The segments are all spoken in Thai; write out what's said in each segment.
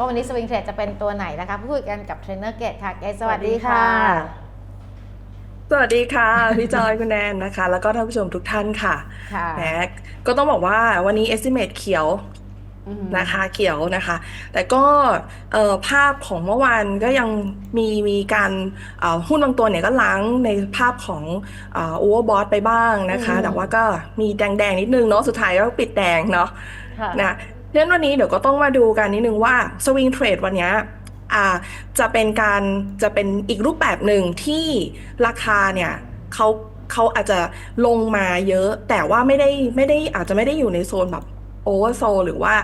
ว่าวันนี้สวิงเทรดจะเป็นตัวไหนนะคะพูดคุยกันกับเทรนเนอร์เกตค่ะเกตสวัสดีค่ะ สวัสดีค่ะ พี่จอยคุณแนนนะคะ แล้วก็ท่านผู้ชมทุกท่านค่ะค่ะแหมก็ต้องบอกว่าวันนี้ estimate เขียวอืมนะคะเขียวนะคะ แต่ก็เอ่อภาพของเมื่อวานก็ยังมีมีการเอ่อหุ้นบางตัวเนี่ยก็ล้างในภาพของเอ่อ overbought ไปบ้างนะคะอืมแต่ว่าก็มีแดงๆนิดนึงเนาะสุดท้ายก็ปิดแดงเนาะค่ะนะ เราะฉะนั้นวันนี้เดี๋ยวก็ต้องมาดูกันนิดนึงว่าสวิงเทรดวันนี้จะเป็นการจะเป็นอีกรูปแบบหนึ่งที่ราคาเนี่ยเขาเขาอาจจะลงมาเยอะ แต่ว่าไม่ได้ไม่ได้อาจจะไม่ได้อยู่ในโซนแบบโอเวอร์โซหรือว่า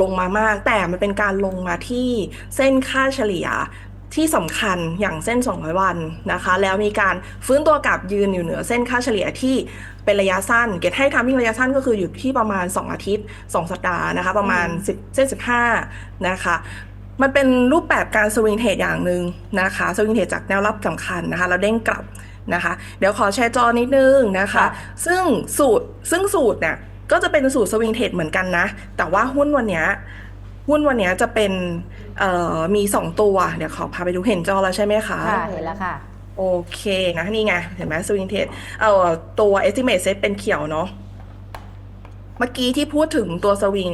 ลงมามาก แต่มันเป็นการลงมาที่เส้นค่าเฉลี่ยที่สำคัญอย่างเส้น 200 วันนะคะ แล้วมีการฟื้นตัวกลับยืนอยู่เหนือเส้นค่าเฉลี่ยที่ เป็นระยะสั้น เกตให้ทำมิ่งระยะสั้นก็คืออยู่ที่ประมาณ 2 อาทิตย์ 2 สัปดาห์นะคะ ประมาณ 10 เส้น 15 นะคะ มันเป็นรูปแบบการสวิงเทรดอย่างหนึ่งนะคะ สวิงเทรดจากแนวรับสำคัญนะคะแล้วเด้งกลับนะคะ เดี๋ยวขอแชร์จอนิดนึงนะคะค่ะซึ่งสูตรซึ่งสูตรเนี่ยก็จะเป็นสูตรสวิงเทรดเหมือนกันนะ แต่ว่าหุ้นวันเนี้ยหุ้นวันเนี้ยจะเป็นเอ่อมี 2 ตัว เดี๋ยวขอพาไปดูเห็นจอแล้วใช่ไหมคะ ค่ะ เห็นแล้วค่ะ โอเคนะนี่ไง เห็นไหมสวิงเทรดเอ่อตัว estimate set เป็นเขียวเนาะเมื่อกี้ที่พูดถึงตัวสวิง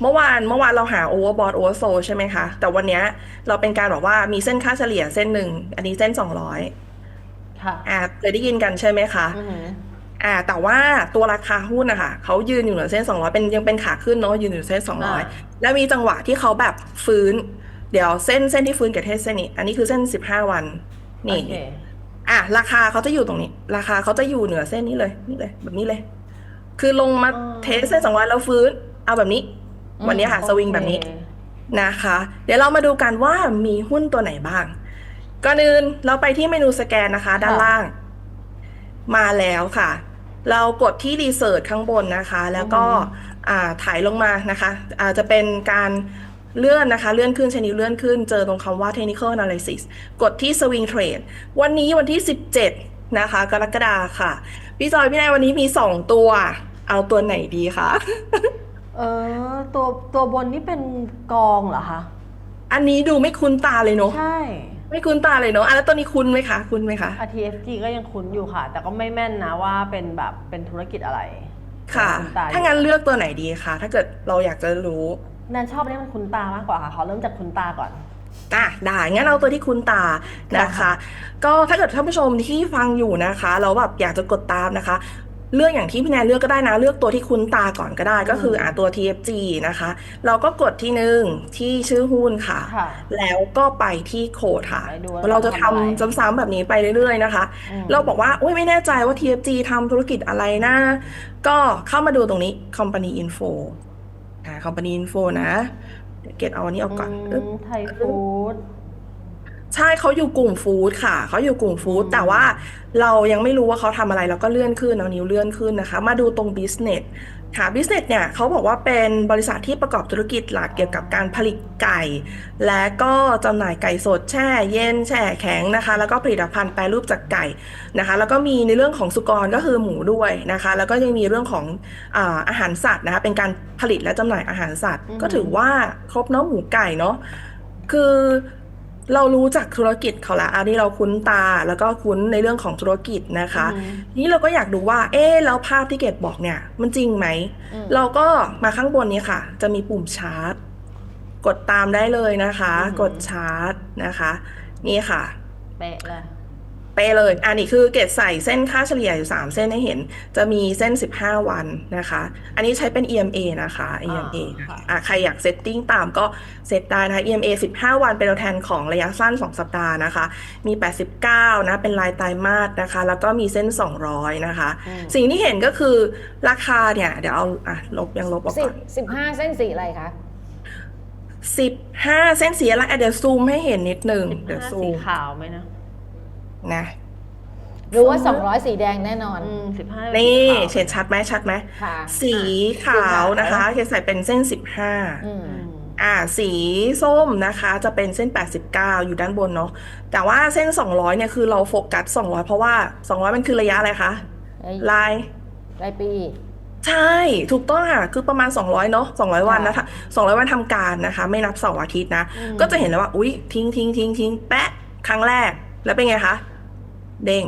เมื่อวานเมื่อวานเราหา overbought oversold ใช่ไหมคะ แต่วันเนี้ยเราเป็นการบอกว่ามีเส้นค่าเฉลี่ยเส้นหนึ่ง อันนี้เส้น200ค่ะอ่าเคยได้ยินกันใช่ไหมคะอือหืออ่าแต่ว่าตัวราคาหุ้นนะคะเขายืนอยู่เหนือเส้น 200 เป็นยังเป็นขาขึ้นเนาะยืนอยู่เส้นอ่า200 แล้วมีจังหวะที่เขาแบบฟื้น เดี๋ยวเส้นเส้นที่ฟื้นกับเทสเส้นนี้ อันนี้คือเส้น 15 วันนี่ โอเคอะราคาเขาจะอยู่ตรงนี้ ราคาเขาจะอยู่เหนือเส้นนี้เลยนี่เลย แบบนี้เลย คือลงมาอ๋อ เทสเส้นสองร้อยแล้วฟื้น เอาแบบนี้ วันนี้ค่ะอืมสวิงแบบนี้ โอเคนะคะ เดี๋ยวเรามาดูกันว่ามีหุ้นตัวไหนบ้าง ก่อนอื่นเราไปที่เมนูสแกนนะคะ ด้านล่าง มาแล้วค่ะ เรากดที่รีเสิร์ชข้างบนนะคะ แล้วก็อ่าถ่ายลงมานะคะอาจจะเป็นการ เลื่อนนะคะ เลื่อนขึ้นใช้นิ้วเลื่อนขึ้น เจอตรงคำว่า technical analysis กดที่ swing trade วันนี้วันที่ 17 นะคะ กรกฎาค่ะ พี่จอยพี่นายวันนี้มี 2 ตัว เอาตัวไหนดีคะ เออ ตัวตัวบนนี่เป็นกองเหรอคะ อันนี้ดูไม่คุ้นตาเลยเนาะ ใช่ ไม่คุ้นตาเลยเนาะอะแล้วตัวนี้คุ้นไหมคะ คุ้นไหมคะ RTFG ก็ยังคุ้นอยู่ค่ะ แต่ก็ไม่แม่นนะว่าเป็นแบบเป็นธุรกิจอะไรค่ะคุ้นตาอยู่ถ้างั้นเลือกตัวไหนดีคะ ถ้าเกิดเราอยากจะรู้ แนนชอบเรียกมันคุ้นตามากกว่าค่ะขอเริ่มจากคุ้นตาก่อน อะได้งั้นเอาตัวที่คุ้นตานะคะค่ะก็ถ้าเกิดท่านผู้ชมที่ฟังอยู่นะคะแล้วแบบอยากจะกดตามนะคะ เลือกอย่างที่พี่แนนเลือกก็ได้นะ เลือกตัวที่คุ้นตาก่อนก็ได้ ก็คืออะตัว TFG นะคะ เราก็กดที่หนึ่งที่ชื่อหุ้นค่ะ ค่ะแล้วก็ไปที่โคดค่ะ ไปดูว่าเราจะเราทำอะไรทำซ้ำๆแบบนี้ไปเรื่อยๆนะคะ อืม เราบอกว่าอุ้ยไม่แน่ใจว่า TFG ทำธุรกิจอะไรนะ ก็เข้ามาดูตรงนี้ Company Info อ่า Company Info นะเดี๋ยวเกตเอาอันนี้ออกก่อนอือึ๊บมไทยฟู้ดใช่เขาอยู่กลุ่มฟู้ดค่ะ เขาอยู่กลุ่มฟู้ดอืมแต่ว่าเรายังไม่รู้ว่าเขาทำอะไรเราก็เลื่อนขึ้นเอานิ้วเลื่อนขึ้นนะคะ มาดูตรง business ค่ะ business เนี่ยเขาบอกว่าเป็นบริษัทที่ประกอบธุรกิจหลักเกี่ยวกับการผลิตไก่ และก็จำหน่ายไก่สดแช่เย็นแช่แข็งนะคะ แล้วก็ผลิตภัณฑ์แปรรูปจากไก่นะคะ แล้วก็มีในเรื่องของสุกรก็คือหมูด้วยนะคะ แล้วก็ยังมีเรื่องของอาอาหารสัตว์นะคะเป็นการผลิตและจำหน่ายอาหารสัตว์ ก็ถือว่าครบเนาะหมูไก่เนาะคือ เรารู้จักธุรกิจเขาละอันนี้เราคุ้นตาแล้วก็คุ้นในเรื่องของธุรกิจนะคะอืมนี่เราก็อยากดูว่า เอ๊ะแล้วภาพที่เกดบอกเนี่ย มันจริงไหมอืมเราก็มาข้างบนนี้ค่ะ จะมีปุ่มชาร์ตกดตามได้เลยนะคะอือหือกดชาร์ตนะคะ นี่ค่ะเป๊ะเลย เป๊ะเลย อันนี้คือเกรดใส่เส้นค่าเฉลี่ยอยู่ 3 เส้นให้เห็น จะมีเส้น 15 วันนะคะ อันนี้ใช้เป็น EMA นะคะ EMA อ่าค่ะอะใครอยากเซตติ้งตามก็เซตได้นะคะ EMA 15 วันเป็นตัวแทนของระยะสั้น 2 สัปดาห์นะคะ มี 89 นะ เป็นลายไตรมาสนะคะ แล้วก็มีเส้น 200 นะคะอืมสิ่งที่เห็นก็คือราคาเนี่ย เดี๋ยวเอาอะลบยังลบออกสิก่บอนสิบห้าเส้นสีอะไรคะ15 เส้นสีอะไรอะเดี๋ยวซูมให้เห็นนิดนึงสิบเดี๋ยวห้าซูสีมขาวไหมนะ นะ รู้ว่า 200 สีแดงแน่นอนอืมสิบห้านี่สีขาวเฉดชัดไหมชัดไหม ค่ะ สีขาวนะคะเขียนใส่เป็นเส้น 15อืมอืม อ่าสีส้มนะคะจะเป็นเส้น 89 อยู่ด้านบนเนาะแต่ว่าเส้น 200 เนี่ยคือเราโฟกัส 200 เพราะว่า 200 มันคือระยะอะไรคะลาย รายปี ใช่ ถูกต้องค่ะ คือประมาณ 200 เนาะ200 วันค่ะนะคะ 200 วันทำการนะคะ ไม่นับเสาร์อาทิตย์นะ อืม ก็จะเห็นเลยว่า อุ๊ย ทิ้งทิ้งทิ้งทิ้งแปะ ครั้งแรก แล้วเป็นไงคะ เด้ง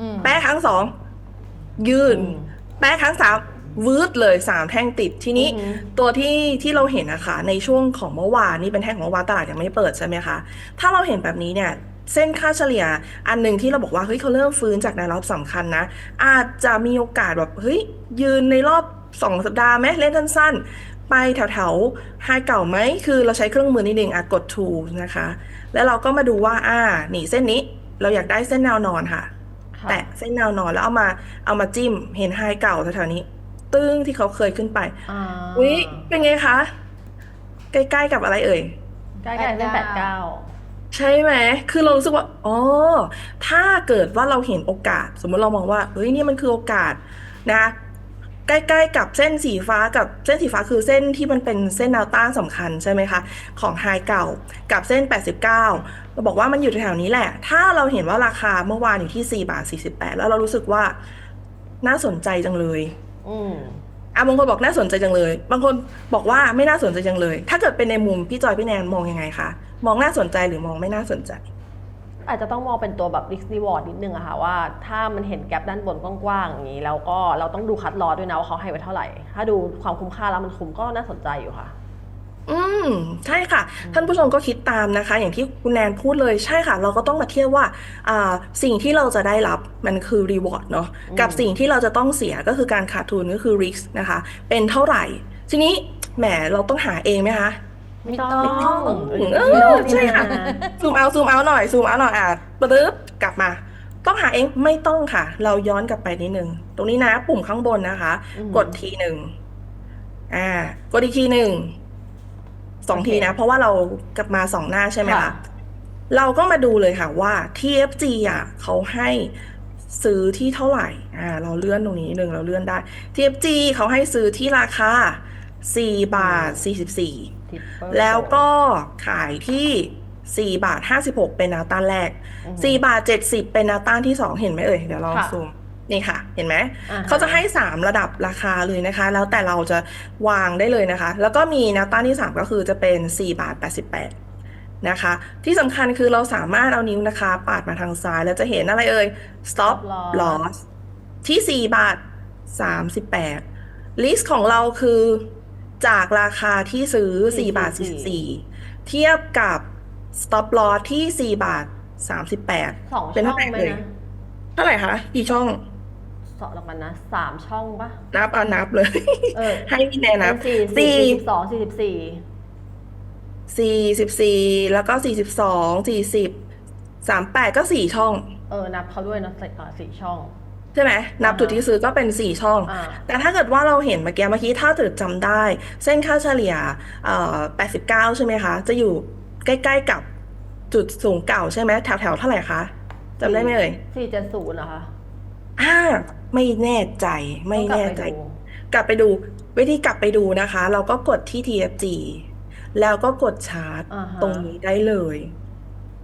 อืมแปะครั้งสองยืนอืมแปะครั้งสามวืดเลยสามแท่งติดทีนี้อือหือตัวที่ที่เราเห็นนะคะในช่วงของเมื่อวานนี่เป็นแท่งของเมื่อวานตลาดยังไม่เปิดใช่ไหมคะถ้าเราเห็นแบบนี้เนี่ยเส้นค่าเฉลี่ยอันหนึ่งที่เราบอกว่าเฮ้ยเขาเริ่มฟื้นจากในรอบสำคัญนะ อาจจะมีโอกาสแบบเฮ้ยยืนในรอบสองสัปดาห์ไหมเล่นสั้นๆ ไปแถวๆไฮเก่าไหมคือเราใช้เครื่องมือนิดนึงอะกด to นะคะ แล้วเราก็มาดูว่าอ่านี่เส้นนี้ เราอยากได้เส้นแนวนอนค่ะค่ะ แตะเส้นแนวนอนแล้วเอามาเอามาจิ้มเห็นไฮเก่าแถวๆนี้ ตึ้งที่เขาเคยขึ้นไปอ่าอุ๊ยเป็นไงคะ ใกล้ๆกับอะไรเอ่ยใกล้ๆเส้นแปดเก้าใช่ไหม คือเรารู้สึกว่า อ๋อ ถ้าเกิดว่าเราเห็นโอกาส สมมติเรามองว่า เฮ้ย นี่มันคือโอกาสนะ ใกล้ๆกับเส้นสีฟ้ากับเส้นสีฟ้าคือเส้นที่มันเป็นเส้นแนวต้านสำคัญใช่ไหมคะ ของไฮเก่ากับเส้น 89 เราบอกว่ามันอยู่แถวๆนี้แหละ ถ้าเราเห็นว่าราคาเมื่อวานอยู่ที่ 4 บาท 48 แล้วเรารู้สึกว่าน่าสนใจจังเลย อืมอะบางคนบอกน่าสนใจจังเลย บางคนบอกว่าไม่น่าสนใจจังเลย ถ้าเกิดเป็นในมุมพี่จอยพี่แนนมองยังไงคะ มองน่าสนใจหรือมองไม่น่าสนใจ อาจจะต้องมองเป็นตัวแบบ risk reward นิดนึงอะค่ะว่าถ้ามันเห็นแกลบด้านบนกว้างๆอย่างนี้ แล้วก็เราต้องดูคัดลอสด้วยนะว่าเขาให้ไว้เท่าไหร่ ถ้าดูความคุ้มค่าแล้วมันคุ้มก็น่าสนใจอยู่ค่ะ อืม ใช่ค่ะ ท่านผู้ชมก็คิดตามนะคะ อย่างที่คุณแนนพูดเลยใช่ค่ะ เราก็ต้องมาเทียบว่าอ่าสิ่งที่เราจะได้รับมันคือ reward เนาะอืม กับสิ่งที่เราจะต้องเสียก็คือการขาดทุนก็คือ risk นะคะ เป็นเท่าไหร่ ทีนี้แหมเราต้องหาเองไหมคะ ไม่ต้องไม่ต้องเออเออใช่ค่ะซูมเอาซูมเอาหน่อยซูมเอาหน่อยอะปึ๊บกลับมา ต้องหาเองไม่ต้องค่ะ เราย้อนกลับไปนิดนึงตรงนี้นะ ปุ่มข้างบนนะคะ อืม กดทีหนึ่งอ่า กดอีกทีหนึ่งสองทีนะ เพราะว่าเรากลับมาสองหน้าใช่ไหมคะค่ะเราก็มาดูเลยค่ะว่า TFG อะเขาให้ซื้อที่เท่าไหร่ อ่า เราเลื่อนตรงนี้นิดนึงเราเลื่อนได้ TFG เขาให้ซื้อที่ราคา4บาท44 Tipper แล้วก็ขายที่ 4 บาท 56 เป็นแนวต้านแรก อือหือ4 บาท 70 เป็นแนวต้านที่ 2 เห็นไหมเอ่ย เดี๋ยวลองค่ะซูม นี่ค่ะ เห็นไหม อ่าฮะเขาจะให้ 3 ระดับราคาเลยนะคะ แล้วแต่เราจะวางได้เลยนะคะ แล้วก็มีแนวต้านที่ 3 ก็คือจะเป็น 4 บาท 88 นะคะ ที่สำคัญคือเราสามารถเอานิ้วนะคะ ปาดมาทางซ้าย แล้วจะเห็นอะไรเอ่ย stop loss ที่ 4 บาท 38 ลิสต์ของเราคือ จากราคาที่ซื้อ 4 บาท 44 เทียบกับ stop loss ที่ 4 บาท 38 สองเป็นช่เท่าองไหร่ไหมเอ่ยนะเท่าไหร่คะกี่ช่อง สองแล้วกันนะสามช่องปะนับเอานับเลย เออให้พี่แนนนับเป็นสี่สี่ สี่สิบสองสี่สิบสี่สี่สิบสี่แล้วก็สี่สิบสองสี่สิบสามแปดก็สี่ช่อง เออนับเขาด้วยนะสี่อ่าสี่ช่อง ใช่ไหมนับอ่าฮะจุดที่ซื้อก็เป็นสี่ช่อง อ่าแต่ถ้าเกิดว่าเราเห็นเมื่อกี้เมื่อกี้ถ้าเกิดจำได้ เส้นค่าเฉลี่ยเอ่อ89ใช่ไหมคะ จะอยู่ใกล้ๆกับจุดสูงเก่าใช่ไหมแถวๆเท่าไหร่คะจำได้ไหมเอ่ยสี่เจ็ดศูนย์เหรอคะอ่าไม่แน่ใจไม่ต้องกลับแน่ไปใจ ดู กลับไปดูวิธีกลับไปดูนะคะ เราก็กดที่ TFG แล้วก็กดชาร์ตอ่าฮะตรงนี้ได้เลย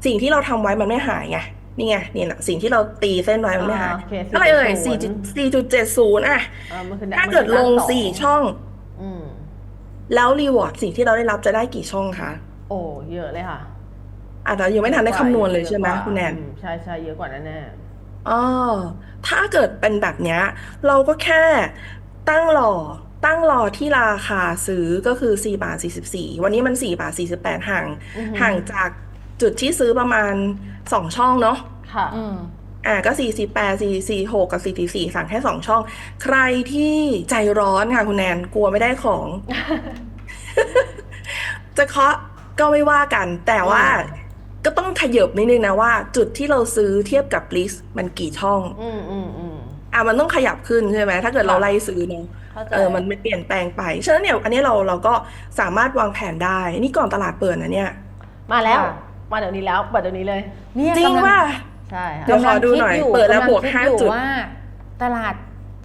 สิ่งที่เราทำไว้มันไม่หายไง นี่ไงนี่แหละสิ่งที่เราตีเส้นไว้มันไม่หายอ่าโอเคเท่าไหร่เอ่ย4.70สี่จุดสี่จุดเจ็ดศูนย์อะเออมันคือถ้ามันคือเกิดลงด้านสี่ช่อง อืม แล้วรีวอร์ดสิ่งที่เราได้รับจะได้กี่ช่องคะโอ้เยอะเลยค่ะอาจจะยังไม่ทันได้คำนวณเลยใช่ไหมอะกว่าคุณแนน อืมใช่ใช่เยอะกว่าแน่อ๋อถ้าเกิดเป็นแบบเนี้ย เราก็แค่ตั้งรอตั้งรอที่ราคาซื้อก็คือ4บาท44 วันนี้มัน4บาท48ห่างอือฮึห่างจาก จุดที่ซื้อประมาณ2ช่องเนาะๆค่ะอืมอ่าก็48 446กับ44สั่งแค่2ช่อง ใครที่ใจร้อนค่ะคุณแนนกลัวไม่ได้ของ จะเคาะก็ไม่ว่ากัน แต่ว่าอืมก็ต้องขยบนิดนึงนะว่า จุดที่เราซื้อเทียบกับลิสต์มันกี่ช่อง อืมอืมอืมอะมันต้องขยับขึ้นใช่ไหมถ้าเกิดเราค่ะไล่ซื้อเนาะเข้าใจเออมันไม่เปลี่ยนแปลงไปฉะนั้นเนี่ยอันนี้เราเราก็สามารถวางแผนได้ นี่ก่อนตลาดเปิดนะเนี่ย มาแล้วค่ะ มาเดี๋ยวนี้แล้วเปิดเดี๋ยวนี้เลย เนี่ยจริงกำลัว่าใช่ค่ะเดี๋ยวขอดูหน่อยกำลังคิเปิดแล้วกำงบวกคิห้าอยู่จุด ว่าตลาด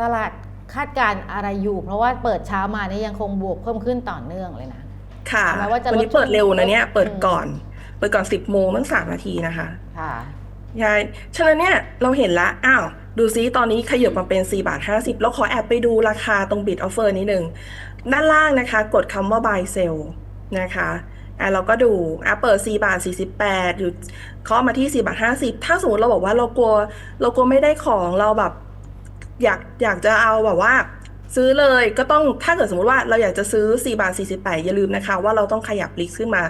ตลาดคาดการณ์อะไรอยู่ เพราะว่าเปิดเช้ามานี่ยังคงบวกเพิ่มขึ้นต่อเนื่องเลยนะ ค่ะ แม้ว่าจะวันนี้ลดเปิดเร็วนะเนี่ยอืมเปิดก่อน เปิดก่อนสิบโมงตั้งสามนาทีนะคะค่ะใช่ฉะนั้นเนี่ยเราเห็นละ อ้าว ดูซิตอนนี้ขยับมาเป็น 4 บาท 50 แล้วขอแอบไปดูราคาตรง bid offer นิดนึง ด้านล่างนะคะ กดคำว่า buy sell นะคะ อะเราก็ดูอะเปิด4บาท48อยู่เคาะมาที่4บาท50ถ้าสมมติเราบอกว่าเรากลัว เรากลัวไม่ได้ของเราแบบ อยากอยากจะเอาแบบว่า ซื้อเลยก็ต้องถ้าเกิดสมมติว่าเราอยากจะซื้อ4บาท48 อย่าลืมนะคะ ว่าเราต้องขยับลิกขึ้นมา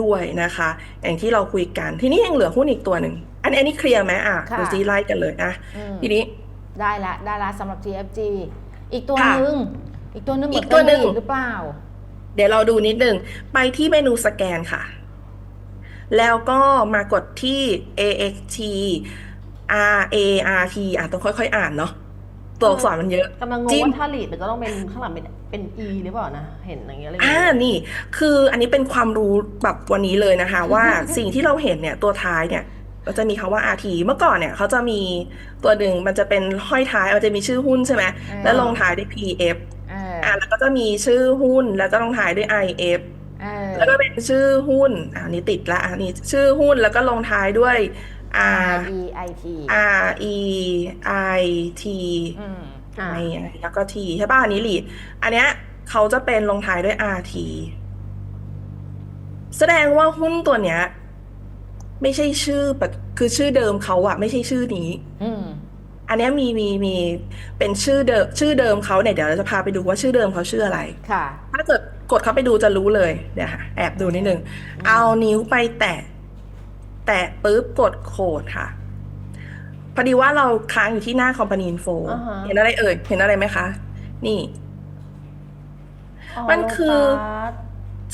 ด้วยนะคะ อย่างที่เราคุยกัน ทีนี้ยังเหลือหุ้นอีกตัวหนึ่งอันอันนี้เคลียร์ไหมอะค่ะดูซิไล่กันเลยนะอืมทีนี้ได้ละได้ละสำหรับ TFG อีกตัวค่ะหนึ่งอีกตัวหนึ่งเหมือีอนกตัวหนึ่งกัหรือเปล่า เดี๋ยวเราดูนิดนึง ไปที่เมนูสแกนค่ะ แล้วก็มากดที่ AXT R A R T อะต้องค่อยๆ อ่านเนาะตัวอักษรมันเยอะกำลังงจิ้งมว่าถ้าลีดมันจะต้องเป็นข้างหลังเป็นเป็น E หรือเปล่านะ เห็นอย่างเงี้ยเลยอ่านี่ คืออันนี้เป็นความรู้แบบวันนี้เลยนะคะ ว่าสิ่งที่เราเห็นเนี่ยตัวท้ายเนี่ยก็จะมีคำว่า RT เมื่อก่อนเนี่ยเขาจะมีตัวหนึ่งมันจะเป็นห้อยท้ายมันจะมีชื่อหุ้นใช่ไหมอ่าแล้วลงท้ายด้วย PF เอออ่าแล้วก็จะมีชื่อหุ้นแล้วก็ลงท้ายด้วย IF เออแล้วก็เป็นชื่อหุ้นอ่านี่ติดละอันนี้ชื่อหุ้นแล้วก็ลงท้ายด้วย R R E I T R E I T อืมอ่าไอแล้วก็ T ใช่ป่ะอันนี้ลีดอันเนี้ยเขาจะเป็นลงท้ายด้วย RT แสดงว่าหุ้นตัวเนี้ย ไม่ใช่ชื่อแบบคือชื่อเดิมเขาอะไม่ใช่ชื่อนี้ อืม อันเนี้ยมีมีมีเป็นชื่อเดิมชื่อเดิมเขาเนี่ยเดี๋ยวเราจะพาไปดูว่าชื่อเดิมเขาชื่ออะไร ค่ะ ถ้าเกิดกดเข้าไปดูจะรู้เลยเดี๋ยวค่ะแอบดูนิดนึง เอานิ้วไปแตะ แตะปุ๊บกดโคดค่ะ พอดีว่าเราค้างอยู่ที่หน้า Company Info อ่าฮะ เห็นอะไรเอ่ย เห็นอะไรไหมคะ นี่ มันคือ Lotus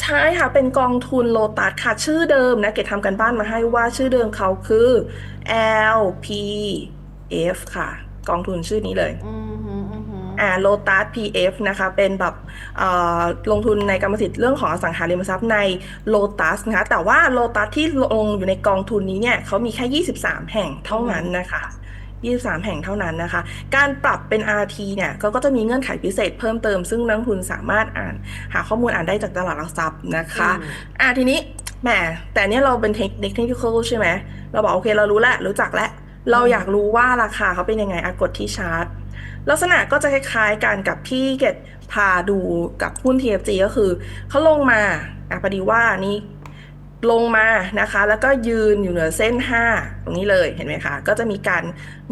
ใช่ค่ะ เป็นกองทุนโลตัสค่ะ ชื่อเดิมนะ เกดทำกันบ้านมาให้ว่าชื่อเดิมเขาคือ LPF ค่ะ กองทุนชื่อนี้เลยอืมฮึอืมฮึอ่า Lotus PF นะคะ เป็นแบบเอ่อลงทุนในกรรมสิทธิ์เรื่องของอสังหาริมทรัพย์ใน Lotus นะคะ แต่ว่า Lotus ที่ลงอยู่ในกองทุนนี้เนี่ยเขามีแค่ 23 แห่งเท่านั้นนะคะ23 แห่งเท่านั้นนะคะ การปรับเป็น RT เนี่ยก็ก็จะมีเงื่อนไขพิเศษเพิ่มเติม ซึ่งนักลงทุนสามารถอ่าน หาข้อมูลอ่านได้จากตลาดหลักทรัพย์นะคะอืมอะทีนี้แหมแต่เนี่ยเราเป็นเทคนิคเทคนิคใช่ไหม เราบอกโอเคเรารู้แล้วรู้จักแล้ว เราอยากรู้ว่าราคาเขาเป็นยังไงอะกดที่ชาร์ตลักษณะก็จะคล้ายๆกันกับที่เกดพาดูกับหุ้น TFG ก็คือเขาลงมาอะพอดีว่านี่ลงมานะคะ แล้วก็ยืนอยู่เหนือเส้น 5 ตรงนี้เลยเห็นไหมคะก็จะมีการ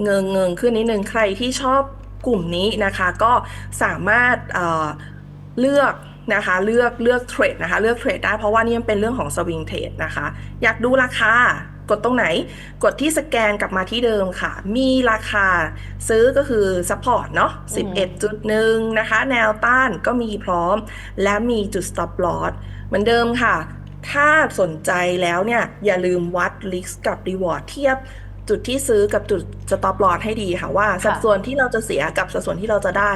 เงงเงงขึ้นนิดนึงใครที่ชอบกลุ่มนี้นะคะ ก็สามารถเเลือกนะคะเลือกเลือกเทรดนะคะ เลือกเทรดได้เพราะว่านี่มันเป็นเรื่องของสวิงเทรดนะคะ อยากดูราคา กดตรงไหน กดที่สแกนกลับมาที่เดิมค่ะ มีราคาซื้อก็คือ support เนาะอืม11.1 นะคะ แนวต้านก็มีพร้อม และมีจุด stop loss เหมือนเดิมค่ะ ถ้าสนใจแล้วเนี่ย อย่าลืมวัด risk กับ reward เทียบจุดที่ซื้อกับจุด stop loss ให้ดีค่ะว่า สัดส่วนที่เราจะเสียกับสัดส่วนที่เราจะได้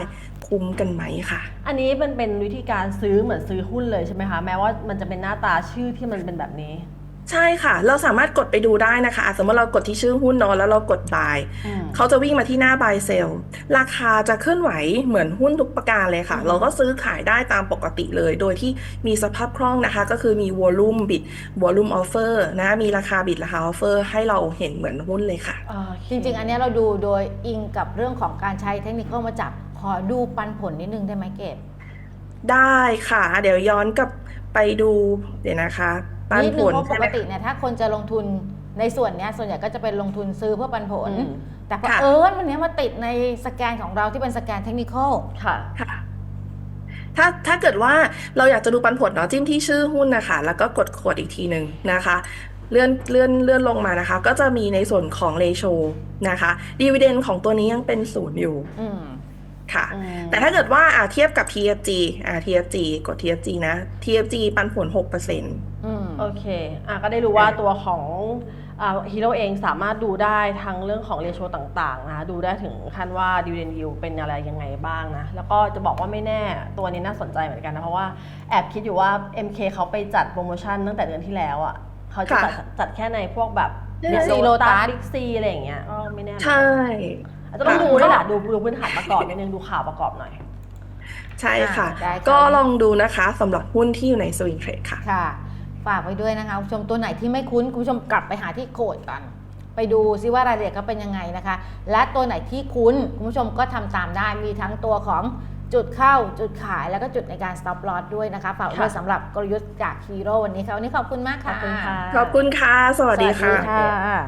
คุ้มกันไหมค่ะ อันนี้มันเป็นวิธีการซื้อเหมือนซื้อหุ้นเลยใช่ไหมคะ แม้ว่ามันจะเป็นหน้าตาชื่อที่มันเป็นแบบนี้ ใช่ค่ะ เราสามารถกดไปดูได้นะคะอะสมมติเรากดที่ชื่อหุ้นเนอะแล้วเรากด buy อืมเขาจะวิ่งมาที่หน้า buy sell ราคาจะเคลื่อนไหวเหมือนหุ้นทุกประการเลยค่ะอืมเราก็ซื้อขายได้ตามปกติเลย โดยที่มีสภาพคล่องนะคะ ก็คือมี volume bid volume offer นะมีราคา bid ราคา offer ให้เราเห็นเหมือนหุ้นเลยค่ะโอเคจริง ๆ อันเนี้ยเราดูโดยอิงกับเรื่องของการใช้เทคนิคมาจับ ขอดูปันผลนิดนึงได้ไหมเกดได้ค่ะ เดี๋ยวย้อนกลับไปดูเดี๋ยวนะคะ ปันนิดผนึงลเพราะปใช่ไหมกติเนี่ยถ้าคนจะลงทุนในส่วนเนี้ยส่วนใหญ่ก็จะเป็นลงทุนซื้อเพื่อปันผล อืม แต่พอค่ะ เอิญวันเนี้ยมาติดในสแกนของเราที่เป็นสแกนเทคนิคค่ะ ค่ะ ถ้าถ้าเกิดว่าเราอยากจะดูปันผลเนาะจิ้มที่ชื่อหุ้นนะคะ แล้วก็กดกดอีกทีหนึ่งนะคะ เลื่อนเลื่อนเลื่อนลงมานะคะ ก็จะมีในส่วนของเลโชนะคะดีเวเดนของตัวนี้ยังเป็นศูนย์อยู่ อืม ค่ะอืมแต่ถ้าเกิดว่าอ่าเทียบกับ TFG อ่า TFG กด TFG นะ TFG ปันผล6%อืมโอเคอะก็ได้รู้ว่าตัวของฮีโร่เองสามารถดูได้ทั้งเรื่องของเรโชต่างๆนะคะดูได้ถึงขั้นว่าดิวเดนยิวเป็นอะไรยังไงบ้างนะ แล้วก็จะบอกว่าไม่แน่ตัวนี้น่าสนใจเหมือนกันนะ เพราะว่าแอบคิดอยู่ว่า MK เขาไปจัดโปรโมชั่นตั้งแต่เดือนที่แล้วอะเขาจะจัดค่ะจัดแค่ในพวกแบบใช่บิ๊กซี Lotus โลตัสบิ๊กซีอะไรอย่างเงี้ยก็ไม่แน่เหมือนกันใช่ อาจจะต้องดูด้วยแหละดูดูพื้นฐานประกอบนิดนึงดูข่าวประกอบหน่อย ใช่ค่ะ อ่าได้ค่ะ ก็ลองดูนะคะสำหรับหุ้นที่อยู่ใน Swing Trade ค่ะ ค่ะ ฝากไว้ด้วยนะคะคุณผู้ชมตัวไหนที่ไม่คุ้นคุณผู้ชมกลับไปหาที่โคดก่อน ไปดูซิว่ารายละเอียดเขาเป็นยังไงนะคะ และตัวไหนที่คุ้นคุณผู้ชมก็ทำตามได้มีทั้งตัวของจุดเข้าจุดขายแล้วก็จุดในการ stop loss ด้วยนะคะฝากไว้ด้วยค่ะ สำหรับกลยุทธ์จากฮีโร่วันนี้ค่ะวันนี้ขอบคุณมากขอค่ะบคุณค่ะ ขอบคุณค่ะ สวัสดีสวัสดีค่ะค่ะ